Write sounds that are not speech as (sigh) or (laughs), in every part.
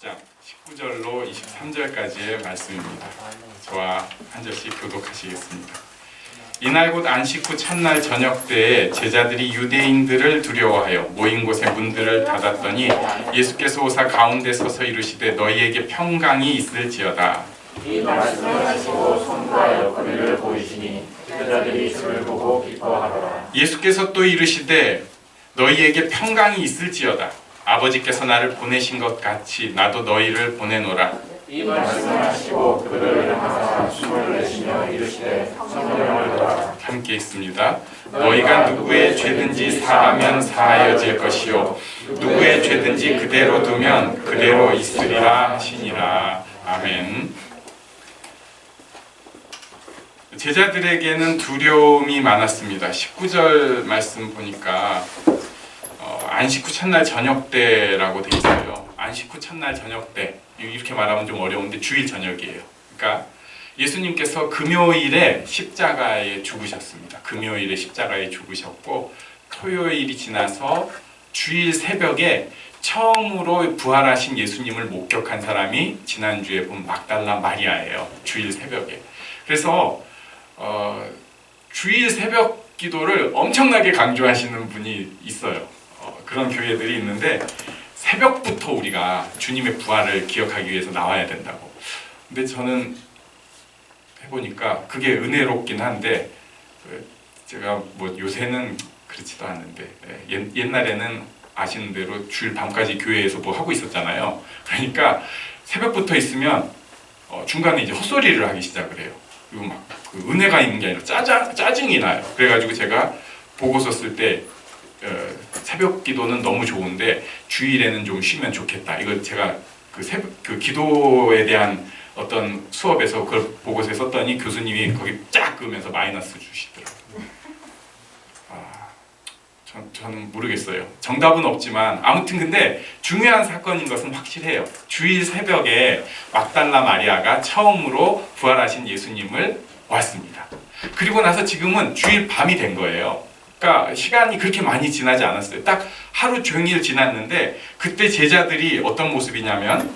20장 19절로 23절까지의 말씀입니다. 저와 한 절씩 교독하시겠습니다. 이날 곧 안식 후 첫날 저녁 때에 제자들이 유대인들을 두려워하여 모인 곳의 문들을 닫았더니 예수께서 오사 가운데 서서 이르시되 너희에게 평강이 있을지어다. 이 말씀을 하시고 손과 옆구리를 보이시니 제자들이 주를 보고 기뻐하더라. 예수께서 또 이르시되 너희에게 평강이 있을지어다. 아버지께서 나를 보내신 것 같이 나도 너희를 보내노라. 이 말씀을 하시고 그들을 향하사 숨을 내쉬며 이르시되 성령을 더라. 함께 있습니다. 너희가 누구의 죄든지 사하면 사하여질 것이요 누구의 죄든지 그대로 두면 그대로 있으리라 하시니라. 아멘. 제자들에게는 두려움이 많았습니다. 19절 말씀 보니까 어, 안식 후 첫날 저녁 때라고 돼 있어요. 안식 후 첫날 저녁 때 이렇게 말하면 좀 어려운데 주일 저녁이에요. 그러니까 예수님께서 금요일에 십자가에 죽으셨습니다. 금요일에 십자가에 죽으셨고 토요일이 지나서 주일 새벽에 처음으로 부활하신 예수님을 목격한 사람이 지난주에 본 막달라 마리아예요. 주일 새벽에. 그래서 어, 주일 새벽 기도를 엄청나게 강조하시는 분이 있어요. 어, 그런 교회들이 있는데 새벽부터 우리가 주님의 부활을 기억하기 위해서 나와야 된다고. 근데 저는 해보니까 그게 은혜롭긴 한데 그 제가 뭐 요새는 그렇지도 않은데 예, 옛, 옛날에는 아시는 대로 주일 밤까지 교회에서 뭐 하고 있었잖아요. 그러니까 새벽부터 있으면 어, 중간에 이제 헛소리를 하기 시작을 해요. 그리고 막 그 은혜가 있는 게 아니라 짜증 짜증이 나요. 그래가지고 제가 보고서 쓸때 어, 새벽 기도는 너무 좋은데 주일에는 좀 쉬면 좋겠다. 이거 제가 그 새벽 그 기도에 대한 어떤 수업에서 그걸 보고서 썼더니 교수님이 거기 쫙 그으면서 마이너스 주시더라고요. 아, 전, 저는 모르겠어요. 정답은 없지만 아무튼 근데 중요한 사건인 것은 확실해요. 주일 새벽에 막달라 마리아가 처음으로 부활하신 예수님을 왔습니다. 그리고 나서 지금은 주일 밤이 된 거예요. 그러니까 시간이 그렇게 많이 지나지 않았어요. 딱 하루 종일 지났는데 그때 제자들이 어떤 모습이냐면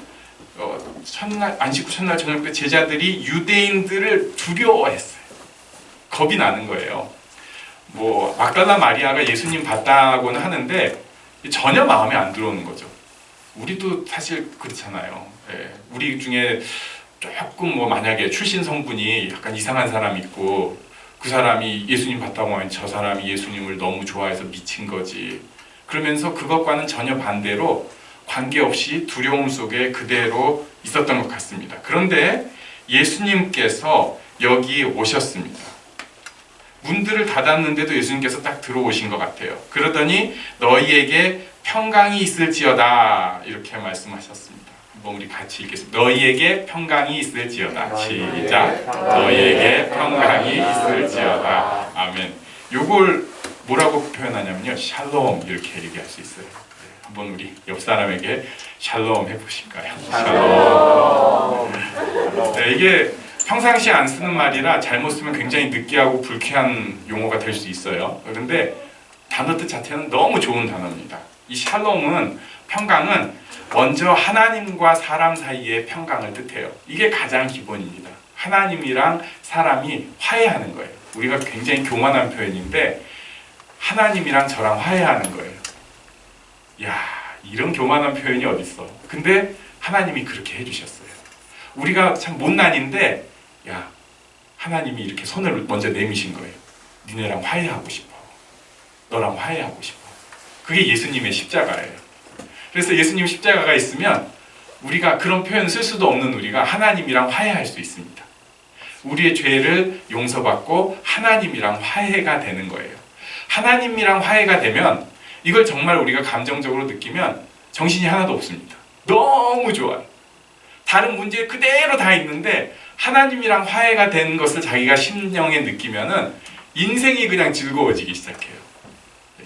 어, 첫날 안식 후 첫날 저녁 때 제자들이 유대인들을 두려워했어요. 겁이 나는 거예요. 뭐 막달라 마리아가 예수님 봤다고는 하는데 전혀 마음에 안 들어오는 거죠. 우리도 사실 그렇잖아요. 예, 우리 중에 조금 뭐 만약에 출신 성분이 약간 이상한 사람 있고 그 사람이 예수님 봤다고 하면 저 사람이 예수님을 너무 좋아해서 미친 거지. 그러면서 그것과는 전혀 반대로 관계없이 두려움 속에 그대로 있었던 것 같습니다. 그런데 예수님께서 여기 오셨습니다. 문들을 닫았는데도 예수님께서 딱 들어오신 것 같아요. 그러더니 너희에게 평강이 있을지어다 이렇게 말씀하셨습니다. 한번 우리 같이 읽겠습니다. 너희에게 평강이 있을지어다. 시작. 너희에게 평강이 있을지어다. 아멘. 요걸 뭐라고 표현하냐면요. 샬롬 이렇게 얘기할 수 있어요. 네, 한번 우리 옆 사람에게 샬롬 해보실까요? 샬롬. 네, 이게 평상시에 안 쓰는 말이라 잘못 쓰면 굉장히 느끼하고 불쾌한 용어가 될 수 있어요. 그런데 단어 뜻 자체는 너무 좋은 단어입니다. 이 샬롬은 평강은 먼저 하나님과 사람 사이의 평강을 뜻해요. 이게 가장 기본입니다. 하나님이랑 사람이 화해하는 거예요. 우리가 굉장히 교만한 표현인데 하나님이랑 저랑 화해하는 거예요. 야, 이런 교만한 표현이 어딨어. 근데 하나님이 그렇게 해 주셨어요. 우리가 참 못난인데 야 하나님이 이렇게 손을 먼저 내미신 거예요. 니네랑 화해하고 싶어. 너랑 화해하고 싶어. 그게 예수님의 십자가예요. 그래서 예수님 십자가가 있으면 우리가 그런 표현 쓸 수도 없는 우리가 하나님이랑 화해할 수 있습니다. 우리의 죄를 용서받고 하나님이랑 화해가 되는 거예요. 하나님이랑 화해가 되면 이걸 정말 우리가 감정적으로 느끼면 정신이 하나도 없습니다. 너무 좋아요. 다른 문제 그대로 다 있는데 하나님이랑 화해가 된 것을 자기가 심령에 느끼면은 인생이 그냥 즐거워지기 시작해요.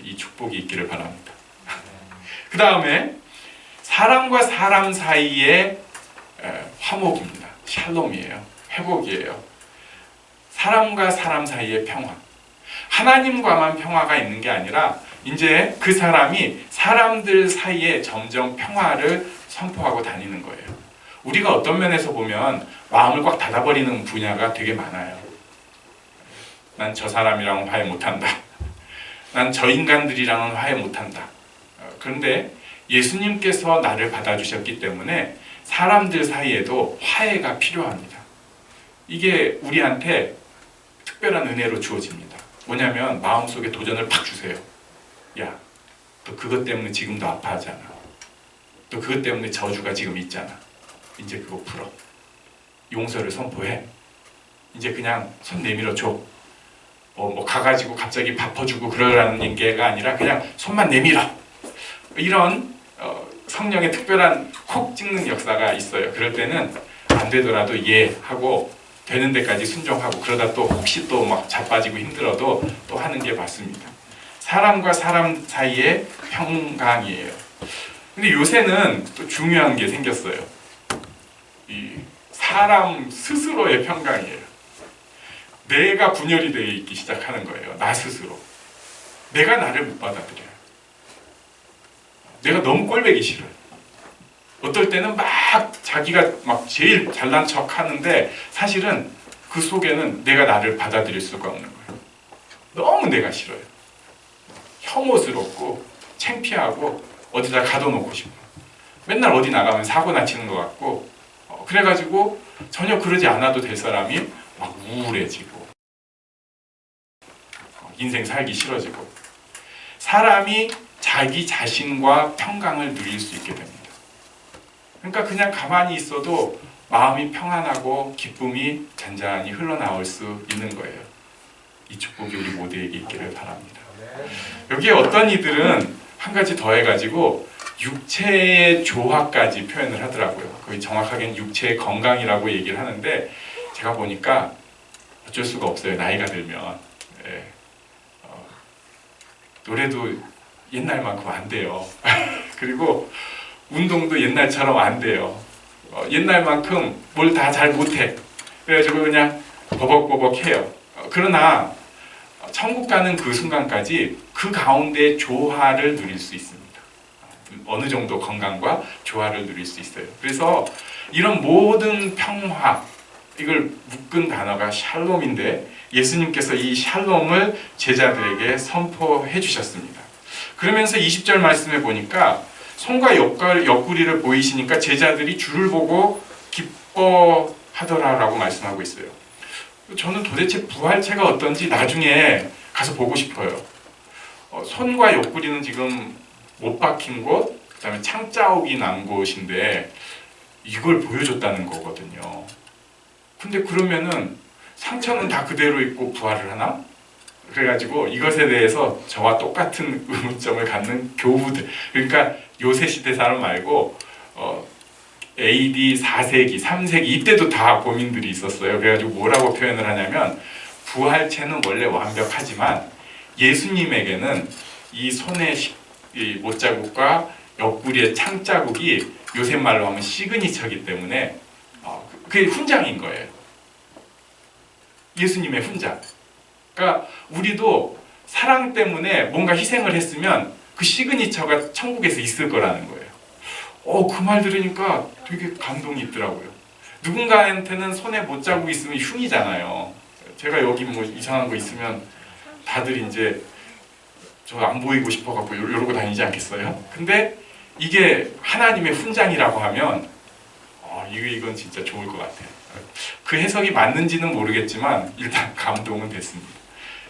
이 축복이 있기를 바랍니다. 그 다음에 사람과 사람 사이의 에, 화목입니다. 샬롬이에요. 회복이에요. 사람과 사람 사이의 평화. 하나님과만 평화가 있는 게 아니라 이제 그 사람이 사람들 사이에 점점 평화를 선포하고 다니는 거예요. 우리가 어떤 면에서 보면 마음을 꽉 닫아버리는 분야가 되게 많아요. 난 저 사람이랑은 화해 못한다. (laughs) 난 저 인간들이랑은 화해 못한다. 어, 그런데 예수님께서 나를 받아주셨기 때문에 사람들 사이에도 화해가 필요합니다. 이게 우리한테 특별한 은혜로 주어집니다. 뭐냐면 마음속에 도전을 팍 주세요. 야, 너 그것 때문에 지금도 아파하잖아. 또 그것 때문에 저주가 지금 있잖아. 이제 그거 풀어. 용서를 선포해. 이제 그냥 손 내밀어 줘. 어, 뭐 가가지고 갑자기 밥퍼주고 그러라는 얘기가 아니라 그냥 손만 내밀어. 이런 어, 성령의 특별한 콕 찍는 역사가 있어요. 그럴 때는 안 되더라도 예 하고 되는 데까지 순종하고 그러다 또 혹시 또 막 자빠지고 힘들어도 또 하는 게 맞습니다. 사람과 사람 사이의 평강이에요. 근데 요새는 또 중요한 게 생겼어요. 이 사람 스스로의 평강이에요. 내가 분열이 되어 있기 시작하는 거예요. 나 스스로. 내가 나를 못 받아들여요. 내가 너무 꼴배기 싫어요. 어떨 때는 막 자기가 막 제일 잘난 척 하는데 사실은 그 속에는 내가 나를 받아들일 수가 없는 거예요. 너무 내가 싫어요. 혐오스럽고 창피하고 어디다 가둬놓고 싶어. 맨날 어디 나가면 사고나 치는 것 같고 어, 그래가지고 전혀 그러지 않아도 될 사람이 막 우울해지고 어, 인생 살기 싫어지고 사람이 자기 자신과 평강을 누릴 수 있게 됩니다. 그러니까 그냥 가만히 있어도 마음이 평안하고 기쁨이 잔잔히 흘러나올 수 있는 거예요. 이 축복이 우리 모두에게 있기를 바랍니다. 여기에 어떤 이들은 한 가지 더 해가지고 육체의 조화까지 표현을 하더라고요. 거의 정확하게는 육체의 건강이라고 얘기를 하는데 제가 보니까 어쩔 수가 없어요. 나이가 들면 예. 어, 노래도 옛날만큼 안 돼요. (laughs) 그리고 운동도 옛날처럼 안 돼요. 어, 옛날만큼 뭘 다 잘 못해. 그래가지고 그냥 버벅버벅 해요. 어, 그러나 천국 가는 그 순간까지 그 가운데 조화를 누릴 수 있습니다. 어느 정도 건강과 조화를 누릴 수 있어요. 그래서 이런 모든 평화 이걸 묶은 단어가 샬롬인데 예수님께서 이 샬롬을 제자들에게 선포해 주셨습니다. 그러면서 20절 말씀에 보니까 손과 옆구리, 옆구리를 보이시니까 제자들이 주를 보고 기뻐하더라라고 말씀하고 있어요. 저는 도대체 부활체가 어떤지 나중에 가서 보고 싶어요. 어, 손과 옆구리는 지금 못 박힌 곳, 그 다음에 창자욱이 난 곳인데 이걸 보여줬다는 거거든요. 근데 그러면은 상처는 다 그대로 있고 부활을 하나? 그래가지고 이것에 대해서 저와 똑같은 (laughs) 의문점을 갖는 교부들 그러니까 요새 시대 사람 말고 어, AD 4세기, 3세기 이때도 다 고민들이 있었어요. 그래가지고 뭐라고 표현을 하냐면 부활체는 원래 완벽하지만 예수님에게는 이 손의 시- 이 못자국과 옆구리의 창자국이 요새 말로 하면 시그니처기 때문에 어, 그- 그게 훈장인 거예요. 예수님의 훈장. 그러니까 우리도 사랑 때문에 뭔가 희생을 했으면 그 시그니처가 천국에서 있을 거라는 거예요. 어, 그 말 들으니까 되게 감동이 있더라고요. 누군가한테는 손에 못 자국 있으면 흉이잖아요. 제가 여기 뭐 이상한 거 있으면 다들 이제 저 안 보이고 싶어 갖고 이러- 이러고 다니지 않겠어요? 근데 이게 하나님의 훈장이라고 하면 어, 이건 진짜 좋을 것 같아요. 그 해석이 맞는지는 모르겠지만 일단 감동은 됐습니다.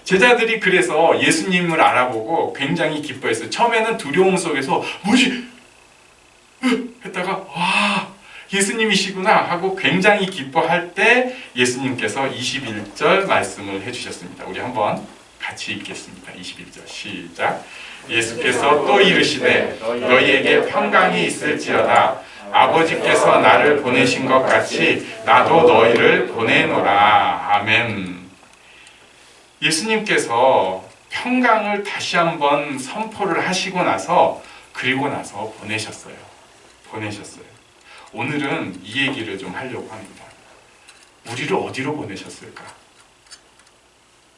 제자들이 그래서 예수님을 알아보고 굉장히 기뻐했어요. 처음에는 두려움 속에서 뭐지? 으! 했다가 와 예수님이시구나 하고 굉장히 기뻐할 때 예수님께서 21절 말씀을 해주셨습니다. 우리 한번 같이 읽겠습니다. 21절 시작. 예수께서 또 이르시되 너희에게 평강이 있을지어다. 아버지께서 나를 보내신 것 같이 나도 너희를 보내노라. 아멘. 예수님께서 평강을 다시 한번 선포를 하시고 나서 그리고 나서 보내셨어요. 보내셨어요. 오늘은 이 얘기를 좀 하려고 합니다. 우리를 어디로 보내셨을까?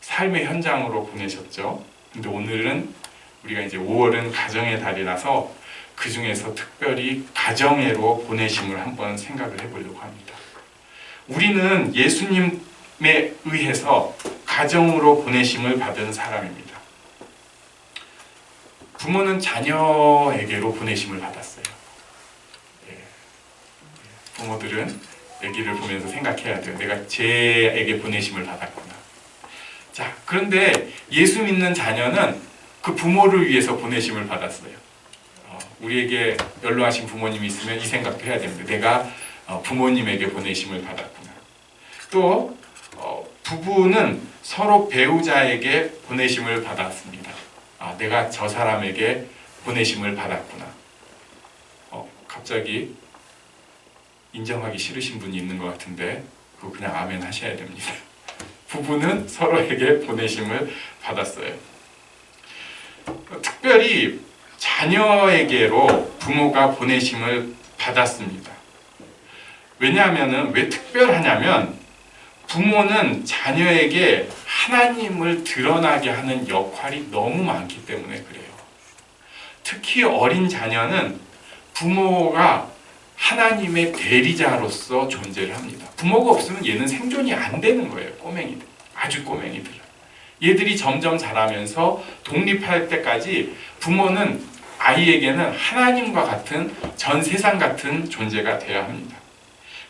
삶의 현장으로 보내셨죠. 근데 오늘은 우리가 이제 5월은 가정의 달이라서 그 중에서 특별히 가정애로 보내심을 한번 생각을 해보려고 합니다. 우리는 예수님에 의해서 가정으로 보내심을 받은 사람입니다. 부모는 자녀에게로 보내심을 받았어요. 예. 부모들은 아기를 보면서 생각해야 돼요. 내가 쟤에게 보내심을 받았구나. 자, 그런데 예수 믿는 자녀는 그 부모를 위해서 보내심을 받았어요. 어, 우리에게 연로하신 부모님이 있으면 이 생각도 해야 됩니다. 내가 어, 부모님에게 보내심을 받았구나. 또 어, 부부는 서로 배우자에게 보내심을 받았습니다. 아, 내가 저 사람에게 보내심을 받았구나. 어, 갑자기 인정하기 싫으신 분이 있는 것 같은데 그거 그냥 아멘 하셔야 됩니다. (laughs) 부부는 서로에게 보내심을 받았어요. 특별히 자녀에게로 부모가 보내심을 받았습니다. 왜냐하면은 왜 특별하냐면 부모는 자녀에게 하나님을 드러나게 하는 역할이 너무 많기 때문에 그래요. 특히 어린 자녀는 부모가 하나님의 대리자로서 존재를 합니다. 부모가 없으면 얘는 생존이 안 되는 거예요. 꼬맹이들. 아주 꼬맹이들. 얘들이 점점 자라면서 독립할 때까지 부모는 아이에게는 하나님과 같은 전 세상 같은 존재가 되어야 합니다.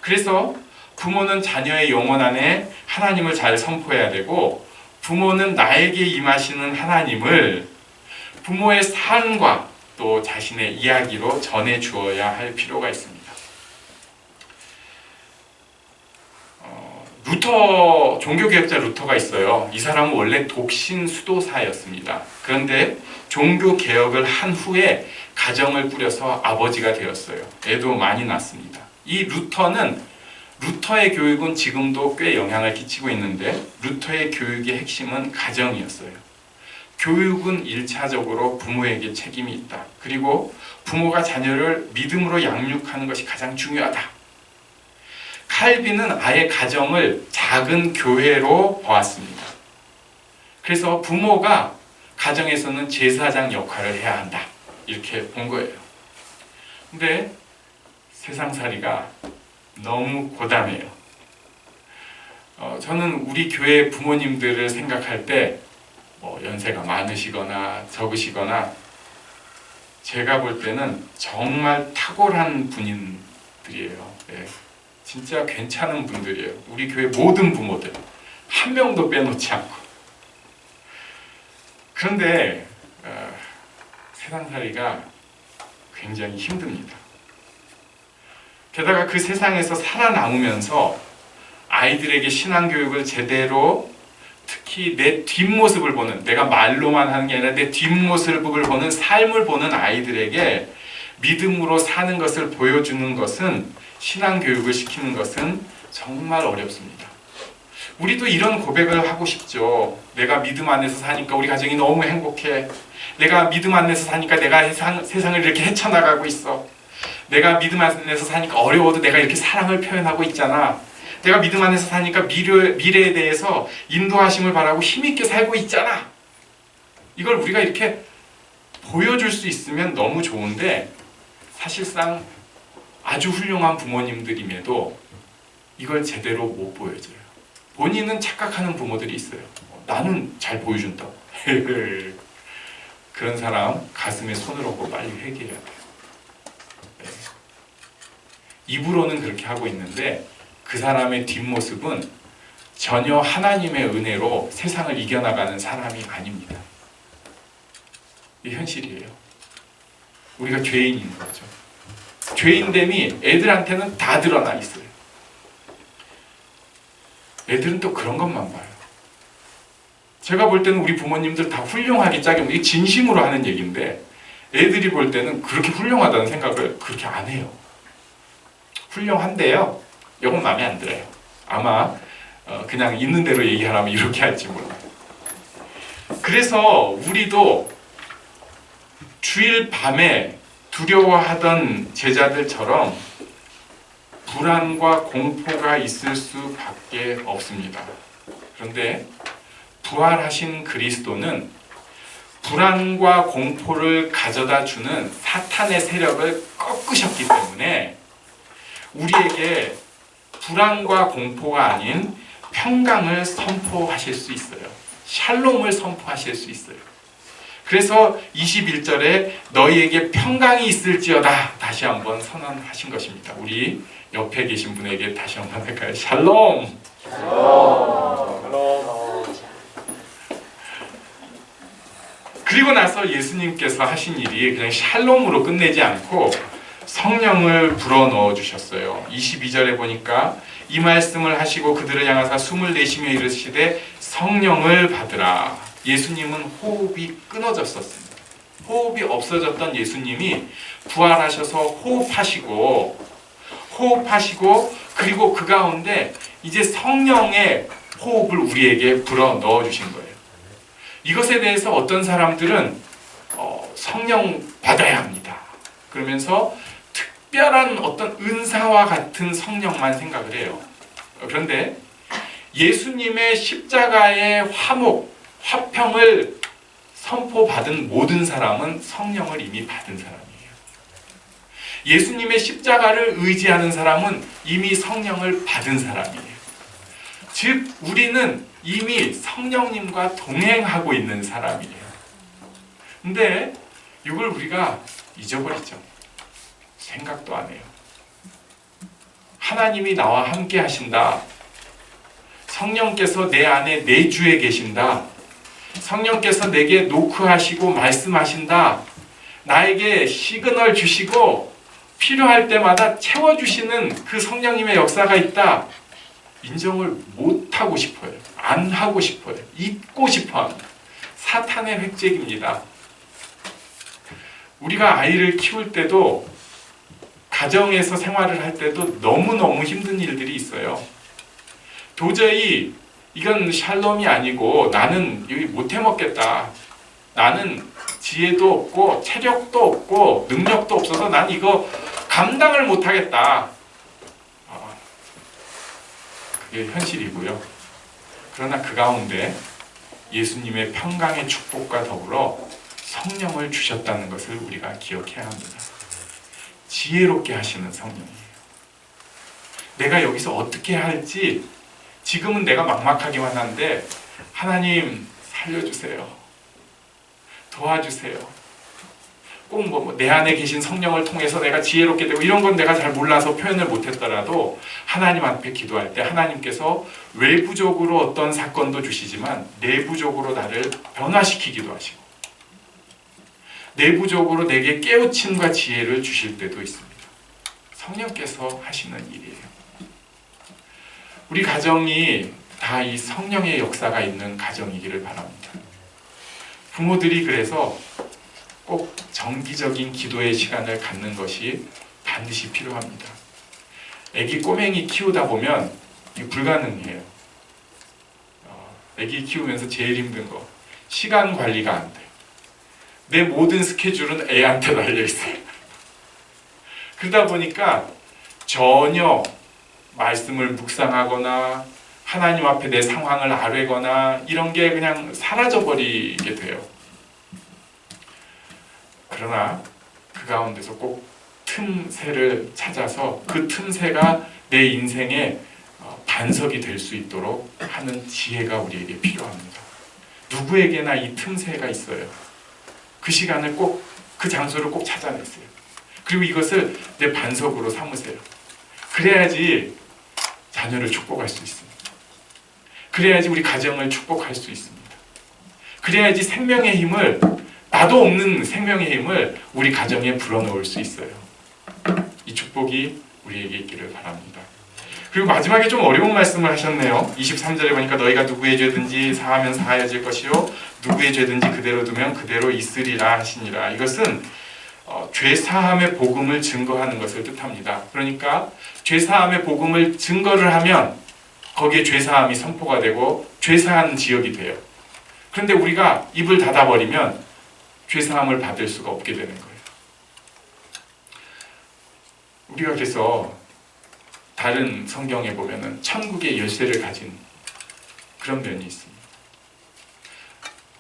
그래서 부모는 자녀의 영혼 안에 하나님을 잘 선포해야 되고 부모는 나에게 임하시는 하나님을 부모의 삶과 또 자신의 이야기로 전해 주어야 할 필요가 있습니다. 어, 루터 종교개혁자 루터가 있어요. 이 사람은 원래 독신 수도사였습니다. 그런데 종교 개혁을 한 후에 가정을 꾸려서 아버지가 되었어요. 애도 많이 낳습니다. 이 루터는 루터의 교육은 지금도 꽤 영향을 끼치고 있는데 루터의 교육의 핵심은 가정이었어요. 교육은 일차적으로 부모에게 책임이 있다. 그리고 부모가 자녀를 믿음으로 양육하는 것이 가장 중요하다. 칼빈은 아예 가정을 작은 교회로 보았습니다. 그래서 부모가 가정에서는 제사장 역할을 해야 한다. 이렇게 본 거예요. 근데 세상살이가 너무 고단해요. 어, 저는 우리 교회 부모님들을 생각할 때 뭐 연세가 많으시거나 적으시거나 제가 볼 때는 정말 탁월한 분인들이에요. 예. 진짜 괜찮은 분들이에요. 우리 교회 모든 부모들 한 명도 빼놓지 않고. 그런데 어, 세상살이가 굉장히 힘듭니다. 게다가 그 세상에서 살아남으면서 아이들에게 신앙 교육을 제대로 특히 내 뒷모습을 보는 내가 말로만 하는 게 아니라 내 뒷모습을 보는 삶을 보는 아이들에게 믿음으로 사는 것을 보여주는 것은 신앙 교육을 시키는 것은 정말 어렵습니다. 우리도 이런 고백을 하고 싶죠. 내가 믿음 안에서 사니까 우리 가정이 너무 행복해. 내가 믿음 안에서 사니까 내가 세상, 세상을 이렇게 헤쳐나가고 있어. 내가 믿음 안에서 사니까 어려워도 내가 이렇게 사랑을 표현하고 있잖아. 내가 믿음 안에서 사니까 미래, 미래에 대해서 인도하심을 바라고 힘있게 살고 있잖아. 이걸 우리가 이렇게 보여줄 수 있으면 너무 좋은데 사실상 아주 훌륭한 부모님들임에도 이걸 제대로 못 보여줘요. 본인은 착각하는 부모들이 있어요. 나는 잘 보여준다고. (laughs) 그런 사람 가슴에 손을 얹고 빨리 회개해야 돼요. 네. 입으로는 그렇게 하고 있는데 그 사람의 뒷모습은 전혀 하나님의 은혜로 세상을 이겨나가는 사람이 아닙니다. 이 현실이에요. 우리가 죄인인 거죠. 죄인됨이 애들한테는 다 드러나 있어요. 애들은 또 그런 것만 봐요. 제가 볼 때는 우리 부모님들 다 훌륭하게 짜게 이게 진심으로 하는 얘기인데 애들이 볼 때는 그렇게 훌륭하다는 생각을 그렇게 안 해요. 훌륭한데요. 이건 마음에 안 들어요. 아마 어, 그냥 있는 대로 얘기하라면 이렇게 할지 몰라요. 그래서 우리도 주일 밤에 두려워하던 제자들처럼 불안과 공포가 있을 수밖에 없습니다. 그런데 부활하신 그리스도는 불안과 공포를 가져다 주는 사탄의 세력을 꺾으셨기 때문에 우리에게 불안과 공포가 아닌 평강을 선포하실 수 있어요. 샬롬을 선포하실 수 있어요. 그래서 21절에 너희에게 평강이 있을지어다 다시 한번 선언하신 것입니다. 우리 옆에 계신 분에게 다시 한번 할까요? 샬롬. 그리고 나서 예수님께서 하신 일이 그냥 샬롬으로 끝내지 않고 성령을 불어 넣어 주셨어요. 22절에 보니까 이 말씀을 하시고 그들을 향하사 숨을 내쉬며 이르시되 성령을 받으라. 예수님은 호흡이 끊어졌었습니다. 호흡이 없어졌던 예수님이 부활하셔서 호흡하시고 호흡하시고 그리고 그 가운데 이제 성령의 호흡을 우리에게 불어 넣어 주신 거예요. 이것에 대해서 어떤 사람들은 어, 성령 받아야 합니다. 그러면서 특별한 어떤 은사와 같은 성령만 생각을 해요. 어, 그런데 예수님의 십자가의 화목, 화평을 선포받은 모든 사람은 성령을 이미 받은 사람이에요. 예수님의 십자가를 의지하는 사람은 이미 성령을 받은 사람이에요. 즉, 우리는 이미 성령님과 동행하고 있는 사람이에요. 근데 이걸 우리가 잊어버리죠. 생각도 안 해요. 하나님이 나와 함께 하신다. 성령께서 내 안에 내주에 계신다. 성령께서 내게 노크하시고 말씀하신다. 나에게 시그널 주시고 필요할 때마다 채워주시는 그 성령님의 역사가 있다. 인정을 못 하고 싶어요. 안 하고 싶어요. 잊고 싶어 합니다. 사탄의 획책입니다. 우리가 아이를 키울 때도 가정에서 생활을 할 때도 너무너무 힘든 일들이 있어요. 도저히 이건 샬롬이 아니고 나는 여기 못 해 먹겠다. 나는 지혜도 없고 체력도 없고 능력도 없어서 난 이거 감당을 못하겠다. 아, 그게 현실이고요. 그러나 그 가운데 예수님의 평강의 축복과 더불어 성령을 주셨다는 것을 우리가 기억해야 합니다. 지혜롭게 하시는 성령이에요. 내가 여기서 어떻게 할지 지금은 내가 막막하기만 한데 하나님 살려주세요. 도와주세요. 꼭뭐내 안에 계신 성령을 통해서 내가 지혜롭게 되고 이런 건 내가 잘 몰라서 표현을 못했더라도 하나님 앞에 기도할 때 하나님께서 외부적으로 어떤 사건도 주시지만 내부적으로 나를 변화시키기도 하시고 내부적으로 내게 깨우침과 지혜를 주실 때도 있습니다. 성령께서 하시는 일이에요. 우리 가정이 다 이 성령의 역사가 있는 가정이기를 바랍니다. 부모들이 그래서 꼭 정기적인 기도의 시간을 갖는 것이 반드시 필요합니다. 아기 꼬맹이 키우다 보면 불가능해요. 어, 아기 키우면서 제일 힘든 거 시간 관리가 안 돼. 내 모든 스케줄은 애한테 달려 있어요. 그러다 보니까 전혀 말씀을 묵상하거나 하나님 앞에 내 상황을 아뢰거나 이런 게 그냥 사라져 버리게 돼요. 그러나 그 가운데서 꼭 틈새를 찾아서 그 틈새가 내 인생의 어, 반석이 될 수 있도록 하는 지혜가 우리에게 필요합니다. 누구에게나 이 틈새가 있어요. 그 시간을 꼭 그 장소를 꼭 찾아내세요. 그리고 이것을 내 반석으로 삼으세요. 그래야지 자녀를 축복할 수 있습니다. 그래야지 우리 가정을 축복할 수 있습니다. 그래야지 생명의 힘을 나도 없는 생명의 힘을 우리 가정에 불어넣을 수 있어요. 이 축복이 우리에게 있기를 바랍니다. 그리고 마지막에 좀 어려운 말씀을 하셨네요. 23절에 보니까 너희가 누구의 죄든지 사하면 사하여질 것이요 누구의 죄든지 그대로 두면 그대로 있으리라 하시니라. 이것은 어, 죄 사함의 복음을 증거하는 것을 뜻합니다. 그러니까 죄 사함의 복음을 증거를 하면 거기에 죄 사함이 선포가 되고 죄 사하는 지역이 돼요. 그런데 우리가 입을 닫아 버리면 죄 사함을 받을 수가 없게 되는 거예요. 우리가 그래서 다른 성경에 보면은 천국의 열쇠를 가진 그런 면이 있습니다.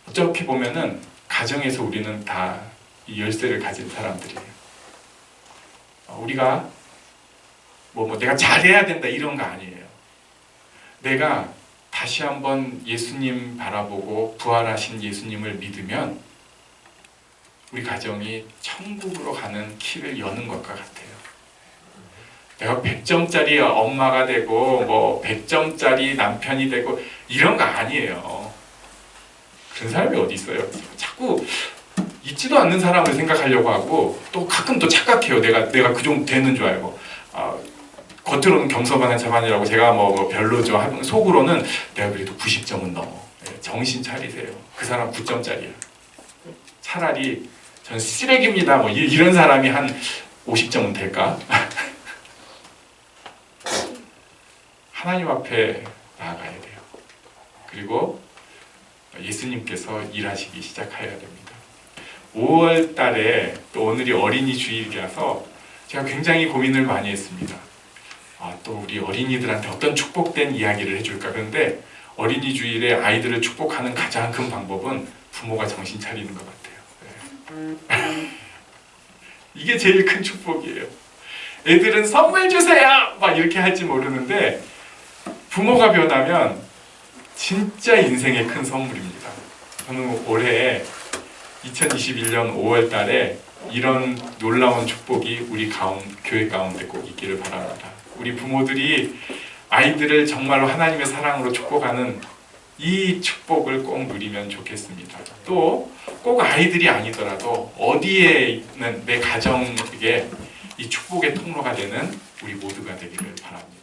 어떻게 보면은 가정에서 우리는 다 이 열쇠를 가진 사람들이에요. 어, 우리가 뭐, 뭐 내가 잘해야 된다 이런 거 아니에요. 내가 다시 한번 예수님 바라보고 부활하신 예수님을 믿으면 우리 가정이 천국으로 가는 키를 여는 것과 같아요. 내가 100점짜리 엄마가 되고 뭐 100점짜리 남편이 되고 이런 거 아니에요. 그런 사람이 어디 있어요? 자꾸 있지도 않는 사람을 생각하려고 하고 또 가끔 또 착각해요. 내가 내가 그 정도 되는 줄 알고 아, 겉으로는 겸손한 자만이라고 제가 뭐, 뭐 별로죠. 속으로는 내가 그래도 90점은 넘어. 예, 정신 차리세요. 그 사람 9점짜리야. 차라리 전 쓰레기입니다. 뭐 이- 이런 사람이 한 50점은 될까? (laughs) 하나님 앞에 나아가야 돼요. 그리고 예수님께서 일하시기 시작해야 됩니다. 5월 달에 또 오늘이 어린이 주일이라서 제가 굉장히 고민을 많이 했습니다. 아, 또 우리 어린이들한테 어떤 축복된 이야기를 해줄까? 그런데 어린이 주일에 아이들을 축복하는 가장 큰 방법은 부모가 정신 차리는 것 같아요. 네. (laughs) 이게 제일 큰 축복이에요. 애들은 선물 주세요! 막 이렇게 할지 모르는데 부모가 변하면 진짜 인생의 큰 선물입니다. 저는 올해 2021년 5월 달에 이런 놀라운 축복이 우리 가운, 교회 가운데 꼭 있기를 바랍니다. 우리 부모들이 아이들을 정말로 하나님의 사랑으로 축복하는 이 축복을 꼭 누리면 좋겠습니다. 또 꼭 아이들이 아니더라도 어디에 있는 내 가정에게 이 축복의 통로가 되는 우리 모두가 되기를 바랍니다.